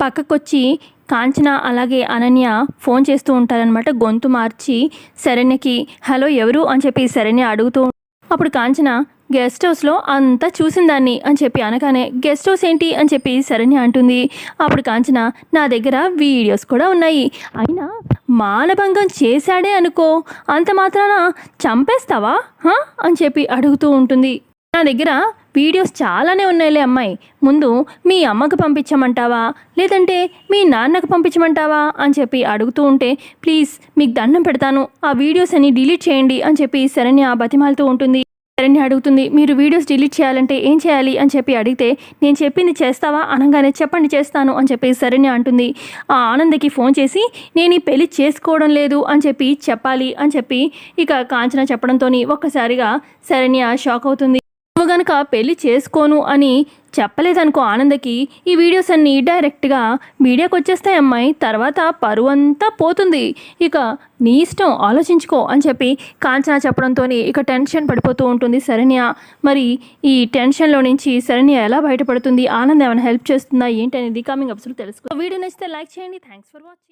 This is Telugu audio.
పక్కకొచ్చి కాంచన అలాగే అనన్య ఫోన్ చేస్తూ ఉంటారనమాట గొంతు మార్చి శరణ్యకి హలో ఎవరు? అని చెప్పి శరణ్య అడుగుతూ అప్పుడు కాంచన గెస్ట్ హౌస్లో అంతా చూసిందాన్ని అని చెప్పి అనగానే గెస్ట్ హౌస్ ఏంటి? అని చెప్పి శరణ్య అంటుంది. అప్పుడు కాంచన నా దగ్గర వీడియోస్ కూడా ఉన్నాయి. అయినా మానభంగం చేశాడే అనుకో అంత మాత్రాన చంపేస్తావా? అని చెప్పి అడుగుతూ ఉంటుంది. నా దగ్గర వీడియోస్ చాలానే ఉన్నాయిలే అమ్మాయి. ముందు మీ అమ్మకు పంపించమంటావా? లేదంటే మీ నాన్నకు పంపించమంటావా? అని చెప్పి అడుగుతూ ఉంటే ప్లీజ్ మీకు దండం పెడతాను. ఆ వీడియోస్ అన్ని డిలీట్ చేయండి అని చెప్పి శరణ్య బతిమాలుతూ ఉంటుంది. శరణ్య అడుగుతుంది మీరు వీడియోస్ డిలీట్ చేయాలంటే ఏం చేయాలి? అని చెప్పి అడిగితే నేను చెప్పింది చేస్తావా? అనగానే చెప్పండి చేస్తాను అని చెప్పి శరణ్య అంటుంది. ఆ ఆనందకి ఫోన్ చేసి నేను ఈ పెళ్ళి చేసుకోవడం లేదు అని చెప్పి చెప్పాలి అని చెప్పి ఇక కాంచన చెప్పడంతో ఒక్కసారిగా శరణ్య షాక్ అవుతుంది. నువ్వు గనక పెళ్ళి చేసుకోను అని చెప్పలేదనుకో ఆనందకి ఈ వీడియోస్ అన్నీ డైరెక్ట్గా మీడియాకు వచ్చేస్తాయి అమ్మాయి. తర్వాత పరువు అంతా పోతుంది. ఇక నీ ఇష్టం ఆలోచించుకో అని చెప్పి కాంచన చెప్పడంతో ఇక టెన్షన్ పడిపోతూ ఉంటుంది శరణ్య. మరి ఈ టెన్షన్లో నుంచి శరణ్య ఎలా బయటపడుతుంది? ఆనంద్ ఏమైనా హెల్ప్ చేస్తుందా? ఏంటి అనేది కమింగ్ అప్సులు తెలుసుకో వీడియో నచ్చితే లైక్ చేయండి. Thanks for watching.